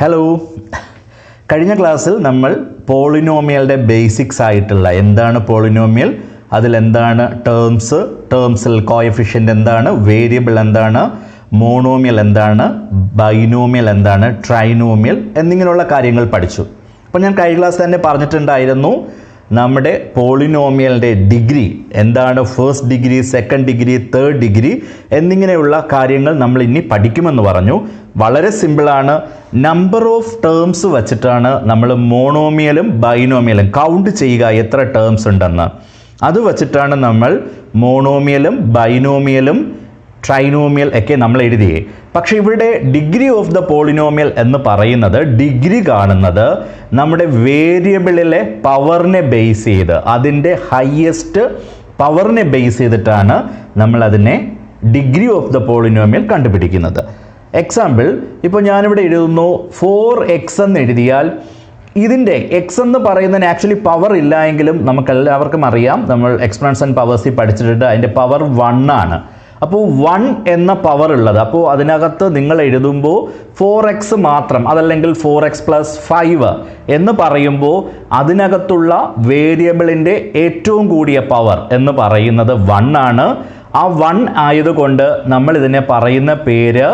Hello കഴിഞ്ഞ ക്ലാസ്സിൽ നമ്മൾ പോളിനോമിയലിന്റെ ബേസിക്സ് ആയിട്ടുള്ള എന്താണ് പോളിനോമിയൽ? അതിലെന്താണ് ടേംസ് ടേംസിൽ കോയഫിഷ്യന്റ് എന്താണ്? വേരിയബിൾ എന്താണ്? മോണോമിയൽ എന്താണ്? ബൈനോമിയൽ എന്താണ്? ട്രൈനോമിയൽ എന്നിങ്ങനെയുള്ള കാര്യങ്ങൾ പഠിച്ചു. അപ്പോൾ ഞാൻ കഴിഞ്ഞ ക്ലാസ് തന്നെ പറഞ്ഞിട്ടുണ്ടായിരുന്നു നമ്മുടെ പോളിനോമിയലിന്റെ ഡിഗ്രി എന്താണ് first degree second degree third degree എന്നിങ്ങനെയുള്ള കാര്യങ്ങൾ നമ്മൾ ഇനി പഠിക്കുമെന്ന് പറഞ്ഞു. വളരെ സിമ്പിളാണ് നമ്പർ ഓഫ് ടേംസ് വച്ചിട്ടാണ് നമ്മൾ മോണോമിയലും ബൈനോമിയലും കൗണ്ട് ചെയ്യുക എത്ര ടേംസ് ഉണ്ടെന്ന്. അത് വച്ചിട്ടാണ് നമ്മൾ മോണോമിയലും ബൈനോമിയലും ട്രൈനോമിയൽ ഒക്കെ നമ്മൾ എഴുതിയേ. പക്ഷെ ഇവിടെ ഡിഗ്രി ഓഫ് ദ പോളിനോമിയൽ എന്ന് പറയുന്നത് ഡിഗ്രി കാണുന്നത് നമ്മുടെ വേരിയബിളിലെ പവറിനെ ബേസ് ചെയ്ത് അതിന്റെ ഹയസ്റ്റ് പവറിനെ ബേസ് ചെയ്തിട്ടാണ് നമ്മൾ അതിനെ ഡിഗ്രി ഓഫ് ദ പോളിനോമിയൽ കണ്ടുപിടിക്കുന്നത്. എക്സാമ്പിൾ ഇപ്പോൾ ഞാനിവിടെ എഴുതുന്നു ഫോർ എക്സ് എന്ന് എഴുതിയാൽ ഇതിന്റെ എക്സ് എന്ന് പറയുന്നതിന് ആക്ച്വലി പവർ ഇല്ല എങ്കിലും നമുക്ക് എല്ലാവർക്കും അറിയാം. നമ്മൾ എക്സ്പ്രൻസ് ആൻഡ് പവേഴ്സിൽ പഠിച്ചിട്ടുണ്ട്. അതിന്റെ പവർ വൺ ആണ്. അപ്പോൾ വൺ എന്ന പവർ ഉള്ളത്. അപ്പോൾ അതിനകത്ത് നിങ്ങൾ എഴുതുമ്പോൾ ഫോർ എക്സ് മാത്രം അതല്ലെങ്കിൽ ഫോർ എക്സ് പ്ലസ് ഫൈവ് എന്ന് പറയുമ്പോൾ അതിനകത്തുള്ള വേരിയബിളിന്റെ ഏറ്റവും കൂടിയ പവർ എന്ന് പറയുന്നത് വൺ ആണ്. ആ വൺ ആയതുകൊണ്ട് നമ്മൾ ഇതിനെ പറയുന്ന പേര്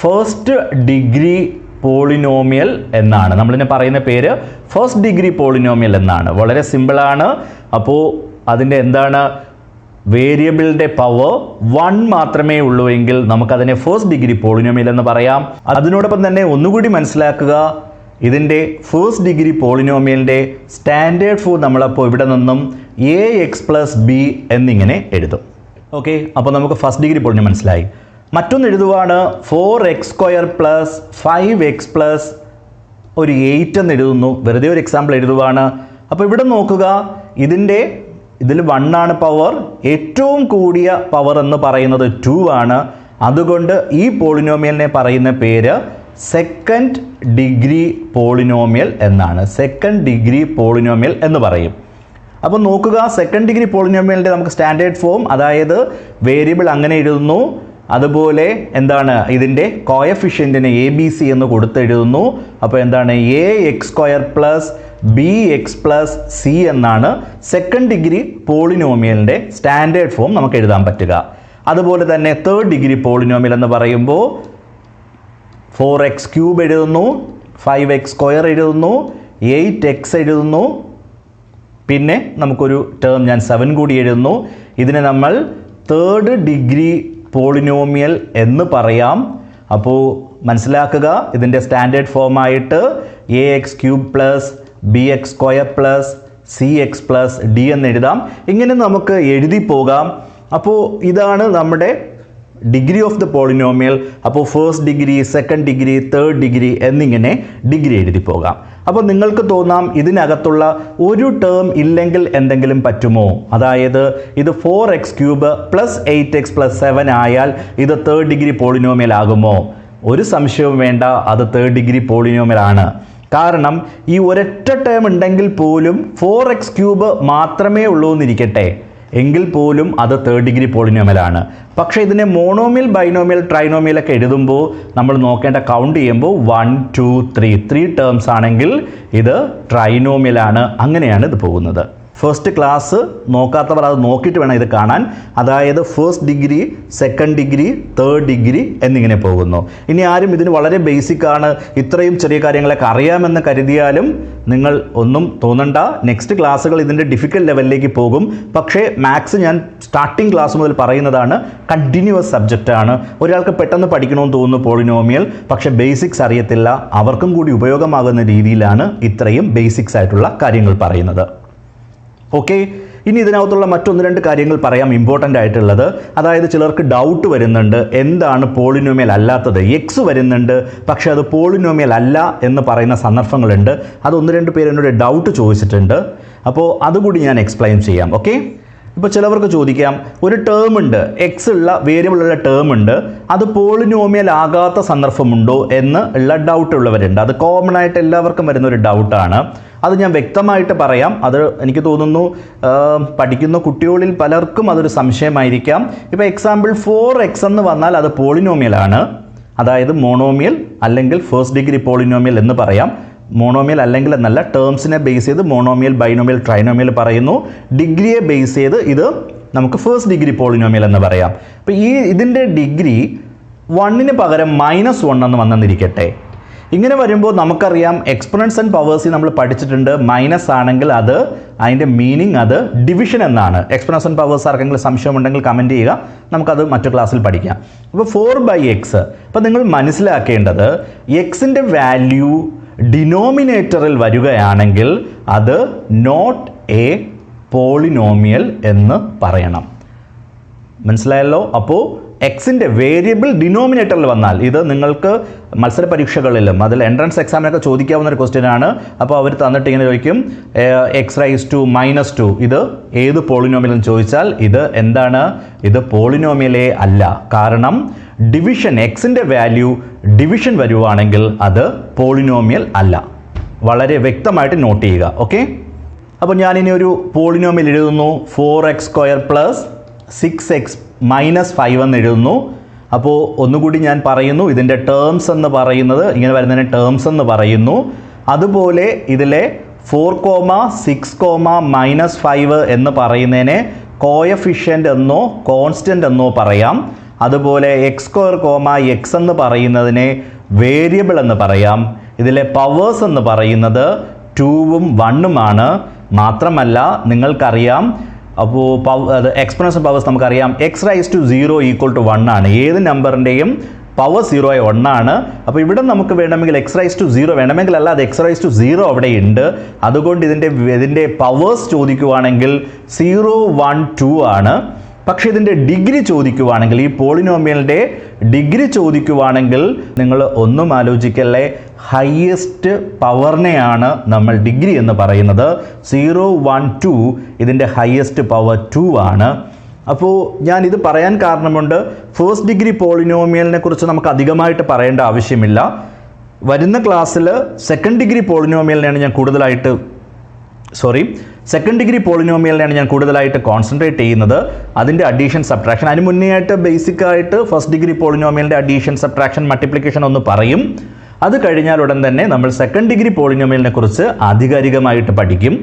ഫസ്റ്റ് ഡിഗ്രി പോളിനോമിയൽ എന്നാണ്. നമ്മളിതിനെ പറയുന്ന പേര് ഫസ്റ്റ് ഡിഗ്രി പോളിനോമിയൽ എന്നാണ്. വളരെ സിമ്പിളാണ് അപ്പോൾ അതിന്റെ എന്താണ്? വേരിയബിളിന്റെ പവർ വൺ മാത്രമേ ഉള്ളൂ എങ്കിൽ നമുക്കതിനെ ഫസ്റ്റ് ഡിഗ്രി പോളിനോമിയൽ എന്ന് പറയാം. അതിനോടൊപ്പം തന്നെ ഒന്നുകൂടി മനസ്സിലാക്കുക ഇതിന്റെ ഫസ്റ്റ് ഡിഗ്രി പോളിനോമിയലിന്റെ സ്റ്റാൻഡേർഡ് ഫോർ നമ്മളപ്പോൾ ഇവിടെ നിന്നും എ എക്സ് പ്ലസ് ബി എന്നിങ്ങനെ എഴുതും. ഓക്കെ അപ്പോൾ നമുക്ക് ഫസ്റ്റ് ഡിഗ്രി പോളിനോമിയൽ മനസ്സിലായി. മറ്റൊന്ന് എഴുതുവാണ് four x square plus five x plus ഒരു എയ്റ്റ് എന്ന് എഴുതുന്നു. വെറുതെ ഒരു എക്സാമ്പിൾ എഴുതുവാണ്. അപ്പോൾ ഇവിടെ നോക്കുക ഇതിന്റെ ഇതിൽ വൺ ആണ് പവർ ഏറ്റവും കൂടിയ പവർ എന്ന് പറയുന്നത് ടു ആണ്. അതുകൊണ്ട് ഈ പോളിനോമിയലിനെ പറയുന്ന പേര് സെക്കൻഡ് ഡിഗ്രി പോളിനോമിയൽ എന്നാണ്. സെക്കൻഡ് ഡിഗ്രി പോളിനോമിയൽ എന്ന് പറയും. അപ്പോൾ നോക്കുക സെക്കൻഡ് ഡിഗ്രി പോളിനോമിയലിന്റെ നമുക്ക് സ്റ്റാൻഡേർഡ് ഫോം അതായത് വേരിയബിൾ അങ്ങനെ എഴുതുന്നു. അതുപോലെ എന്താണ് ഇതിന്റെ കോയഫിഷ്യന്റിനെ എ ബി സി എന്ന് കൊടുത്തെഴുതുന്നു. അപ്പോൾ എന്താണ്? A x square plus b x plus c എന്നാണ് സെക്കൻഡ് ഡിഗ്രി പോളിനോമിയലിന്റെ സ്റ്റാൻഡേർഡ് ഫോം നമുക്ക് എഴുതാൻ പറ്റുക. അതുപോലെ തന്നെ തേർഡ് ഡിഗ്രി പോളിനോമിയൽ എന്ന് പറയുമ്പോൾ ഫോർ എക്സ് ക്യൂബ് എഴുതുന്നു ഫൈവ് എക്സ് സ്ക്വയർ എഴുതുന്നു എയ്റ്റ് എക്സ് എഴുതുന്നു. പിന്നെ നമുക്കൊരു ടേം ഞാൻ സെവൻ കൂടി എഴുതുന്നു. ഇതിനെ നമ്മൾ തേർഡ് ഡിഗ്രി പോളിനോമിയൽ എന്ന് പറയാം. അപ്പോൾ മനസ്സിലാക്കുക ഇതിന്റെ standard ഫോമായിട്ട് a x cube plus b x square plus c x plus d എന്ന് എഴുതാം. ഇങ്ങനെ നമുക്ക് എഴുതി പോകാം. അപ്പോൾ ഇതാണ് നമ്മുടെ ഡിഗ്രി ഓഫ് ദ പോളിനോമിയൽ. അപ്പോൾ first degree second degree third degree എന്നിങ്ങനെ ഡിഗ്രി എഴുതി പോകാം. അപ്പോൾ നിങ്ങൾക്ക് തോന്നാം ഇതിനകത്തുള്ള ഒരു ടേം ഇല്ലെങ്കിൽ എന്തെങ്കിലും പറ്റുമോ? അതായത് ഇത് four x cube plus eight x plus seven ആയാൽ ഇത് തേർഡ് ഡിഗ്രി പോളിനോമിയൽ ആകുമോ? ഒരു സംശയവും വേണ്ട അത് തേർഡ് ഡിഗ്രി പോളിനോമിയൽ ആണ്. കാരണം ഈ ഒരൊറ്റ ടേം ഉണ്ടെങ്കിൽ പോലും ഫോർ എക്സ് ക്യൂബ് മാത്രമേ ഉള്ളൂ എന്നിരിക്കട്ടെ എങ്കിൽ പോലും അത് തേർഡ് ഡിഗ്രി പോളിനോമിയലാണ് പക്ഷേ ഇതിനെ മോണോമിൽ ബൈനോമിയൽ ട്രൈനോമിൽ ഒക്കെ എഴുതുമ്പോൾ നമ്മൾ നോക്കേണ്ട കൗണ്ട് ചെയ്യുമ്പോൾ one two three three terms ആണെങ്കിൽ ഇത് ട്രൈനോമിയലാണ് അങ്ങനെയാണ് ഇത് പോകുന്നത്. ഫസ്റ്റ് ക്ലാസ് നോക്കാത്തവർ അത് നോക്കിയിട്ട് വേണം ഇത് കാണാൻ. അതായത് first degree second degree third degree എന്നിങ്ങനെ പോകുന്നു. ഇനി ആരും ഇതിന് വളരെ ബേസിക് ആണ്. ഇത്രയും ചെറിയ കാര്യങ്ങളൊക്കെ അറിയാമെന്ന് കരുതിയാലും നിങ്ങൾ ഒന്നും തോന്നണ്ട. നെക്സ്റ്റ് ക്ലാസ്സുകൾ ഇതിന്റെ ഡിഫിക്കൽട്ട് ലെവലിലേക്ക് പോകും. പക്ഷേ മാത്സ് ഞാൻ സ്റ്റാർട്ടിംഗ് ക്ലാസ് മുതൽ പറയുന്നതാണ് കണ്ടിന്യൂസ് സബ്ജക്റ്റാണ് ഒരാൾക്ക് പെട്ടെന്ന് പഠിക്കണമെന്ന് തോന്നുന്നു പോളിനോമിയൽ. പക്ഷേ ബേസിക്സ് അറിയത്തില്ല. അവർക്കും കൂടി ഉപയോഗമാകുന്ന രീതിയിലാണ് ഇത്രയും ബേസിക്സ് ആയിട്ടുള്ള കാര്യങ്ങൾ പറയുന്നത്. ഓക്കെ ഇനി ഇതിനകത്തുള്ള മറ്റൊന്ന് രണ്ട് കാര്യങ്ങൾ പറയാം ഇമ്പോർട്ടന്റ് ആയിട്ടുള്ളത്. അതായത് ചിലർക്ക് ഡൗട്ട് വരുന്നുണ്ട്. എന്താണ് പോളിനോമിയൽ അല്ലാത്തത്? എക്സ് വരുന്നുണ്ട്. പക്ഷേ അത് പോളിനോമിയൽ അല്ല എന്ന് പറയുന്ന സന്ദർഭങ്ങളുണ്ട്. അത് ഒന്ന് രണ്ട് പേര് എന്നോട് ഡൗട്ട് ചോദിച്ചിട്ടുണ്ട്. അപ്പോൾ അതുകൂടി ഞാൻ എക്സ്പ്ലെയിൻ ചെയ്യാം. ഓക്കെ ഇപ്പോൾ ചിലവർക്ക് ചോദിക്കാം ഒരു ടേം ഉണ്ട് എക്സ് ഉള്ള വേരിയബിൾ ഉള്ള ടേം ഉണ്ട് അത് പോളിനോമിയൽ ആകാത്ത സന്ദർഭമുണ്ടോ എന്ന് ഉള്ള ഡൗട്ട് ഉള്ളവരുണ്ട്. അത് കോമൺ ആയിട്ട് എല്ലാവർക്കും വരുന്ന ഒരു ഡൗട്ടാണ് അത് ഞാൻ വ്യക്തമായിട്ട് പറയാം. അത് എനിക്ക് തോന്നുന്നു പഠിക്കുന്ന കുട്ടികളിൽ പലർക്കും അതൊരു സംശയമായിരിക്കാം. ഇപ്പോൾ എക്സാമ്പിൾ ഫോർ എക്സ് എന്ന് വന്നാൽ അത് പോളിനോമിയലാണ് അതായത് മോണോമിയൽ അല്ലെങ്കിൽ ഫസ്റ്റ് ഡിഗ്രി പോളിനോമിയൽ എന്ന് പറയാം. മോണോമിയൽ അല്ലെങ്കിൽ എന്നല്ല ടേംസിനെ ബേസ് ചെയ്ത് മോണോമിയൽ ബൈനോമിയൽ ട്രൈനോമിയൽ പറയുന്നു. ഡിഗ്രിയെ ബേസ് ചെയ്ത് ഇത് നമുക്ക് ഫസ്റ്റ് ഡിഗ്രി പോളിനോമിയൽ എന്ന് പറയാം. അപ്പോൾ ഈ ഇതിന്റെ ഡിഗ്രി വണ്ണിന് പകരം മൈനസ് വൺ എന്ന് വന്നെന്നിരിക്കട്ടെ ഇങ്ങനെ വരുമ്പോൾ നമുക്കറിയാം എക്സ്പൊണൻസ് ആൻഡ് പവേഴ്സിൽ നമ്മൾ പഠിച്ചിട്ടുണ്ട്. മൈനസ് ആണെങ്കിൽ അത് അതിന്റെ മീനിങ് അത് ഡിവിഷൻ എന്നാണ്. എക്സ്പൊണൻസ് ആൻഡ് പവേഴ്സ് ആർക്കെങ്കിലും സംശയമുണ്ടെങ്കിൽ കമന്റ് ചെയ്യുക. നമുക്കത് മറ്റു ക്ലാസ്സിൽ പഠിക്കാം. അപ്പോൾ ഫോർ ബൈ എക്സ് അപ്പോൾ നിങ്ങൾ മനസ്സിലാക്കേണ്ടത് എക്സിന്റെ വാല്യൂ ഡിനോമിനേറ്ററിൽ വരികയാണെങ്കിൽ അത് നോട്ട് എ പോളിനോമിയൽ എന്ന് പറയണം. മനസ്സിലായല്ലോ? അപ്പോൾ എക്സിന്റെ വേരിയബിൾ ഡിനോമിനേറ്ററിൽ വന്നാൽ ഇത് നിങ്ങൾക്ക് മത്സര പരീക്ഷകളിലും അതിൽ എൻട്രൻസ് എക്സാമിനൊക്കെ ചോദിക്കാവുന്ന ഒരു ക്വസ്റ്റ്യൻ ആണ്. അപ്പോൾ അവർ തന്നിട്ട് ഇങ്ങനെ ചോദിക്കും x raise to minus two ഇത് ഏത് പോളിനോമിയൽ എന്ന് ചോദിച്ചാൽ ഇത് എന്താണ്? ഇത് പോളിനോമിയലേ അല്ല. കാരണം ഡിവിഷൻ എക്സിന്റെ വാല്യൂ ഡിവിഷൻ വരുവാണെങ്കിൽ അത് പോളിനോമിയൽ അല്ല. വളരെ വ്യക്തമായിട്ട് നോട്ട് ചെയ്യുക ഓക്കെ അപ്പോൾ ഞാനിനി ഒരു പോളിനോമിയൽ എഴുതുന്നു. Four x square plus six x minus five എന്ന് എഴുതുന്നു. അപ്പോൾ ഒന്നുകൂടി ഞാൻ പറയുന്നു ഇതിന്റെ ടേംസ് എന്ന് പറയുന്നത് ഇങ്ങനെ വരുന്നതിന് ടേംസ് എന്ന് പറയുന്നു. അതുപോലെ ഇതിലെ four comma six comma minus five എന്ന് പറയുന്നതിനെ കോയഫിഷ്യന്റ് എന്നോ കോൺസ്റ്റന്റ് എന്നോ പറയാം. അതുപോലെ എക്സ് സ്ക്വയർ കോമ എക്സ് എന്ന് പറയുന്നതിനെ വേരിയബിൾ എന്ന് പറയാം. ഇതിലെ പവേഴ്സ് എന്ന് പറയുന്നത് ടൂവും വണ്ണുമാണ് മാത്രമല്ല നിങ്ങൾക്കറിയാം അപ്പോൾ പവ അത് എക്സ്പൊണൻഷ്യൽ പവേഴ്സ് നമുക്കറിയാം. X raise to zero equal to one ആണ്. ഏത് നമ്പറിന്റെയും പവർ സീറോ ആയി ഒന്നാണ് അപ്പോൾ ഇവിടെ നമുക്ക് വേണമെങ്കിൽ എക്സ് റൈസ് ടു സീറോ വേണമെങ്കിൽ അല്ല അത് എക്സ് റൈസ് ടു സീറോ അവിടെ ഉണ്ട്. അതുകൊണ്ട് ഇതിന്റെ ഇതിന്റെ പവേഴ്സ് ചോദിക്കുവാണെങ്കിൽ സീറോ വൺ ടു ആണ്. പക്ഷേ ഇതിന്റെ ഡിഗ്രി ചോദിക്കുവാണെങ്കിൽ ഈ പോളിനോമിയലിന്റെ ഡിഗ്രി ചോദിക്കുവാണെങ്കിൽ നിങ്ങൾ ഒന്നും ആലോചിക്കല്ലേ? ഹയസ്റ്റ് പവറിനെയാണ് നമ്മൾ ഡിഗ്രി എന്ന് പറയുന്നത്. സീറോ വൺ ടു ഇതിന്റെ ഹയസ്റ്റ് പവർ ടു ആണ്. അപ്പോൾ ഞാൻ ഇത് പറയാൻ കാരണമുണ്ട്. ഫേസ്റ്റ് ഡിഗ്രി പോളിനോമിയലിനെ കുറിച്ച് നമുക്ക് അധികമായിട്ട് പറയേണ്ട ആവശ്യമില്ല. വരുന്ന ക്ലാസ്സിൽ സെക്കൻഡ് ഡിഗ്രി പോളിനോമിയലിനെയാണ് ഞാൻ കൂടുതലായിട്ട് സോറി സെക്കൻഡ് ഡിഗ്രി പോളിനോമിയലിനെയാണ് ഞാൻ കൂടുതലായിട്ട് കോൺസെൻട്രേറ്റ് ചെയ്യുന്നത്. അതിന്റെ അഡീഷൻ സബ്ട്രാക്ഷൻ അതിന് മുന്നേ ആയിട്ട് ബേസിക് ആയിട്ട് ഫസ്റ്റ് ഡിഗ്രി പോളിനോമിയലിന്റെ അഡീഷൻ സബ്ട്രാക്ഷൻ മൾട്ടിപ്ലിക്കേഷൻ ഒന്ന് പറയും. അത് കഴിഞ്ഞാൽ ഉടൻ തന്നെ നമ്മൾ സെക്കൻഡ് ഡിഗ്രി പോളിനോമിയലിനെ കുറിച്ച് ആധികാരികമായിട്ട് പഠിക്കും.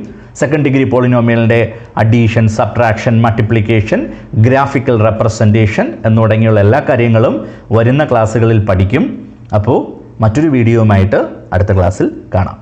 സെക്കൻഡ് ഡിഗ്രി പോളിനോമിയലിന്റെ addition subtraction multiplication graphical representation എന്ന് തുടങ്ങിയുള്ള എല്ലാ കാര്യങ്ങളും വരുന്ന ക്ലാസ്സുകളിൽ പഠിക്കും. അപ്പോൾ മറ്റൊരു വീഡിയോയുമായിട്ട് അടുത്ത ക്ലാസ്സിൽ കാണാം.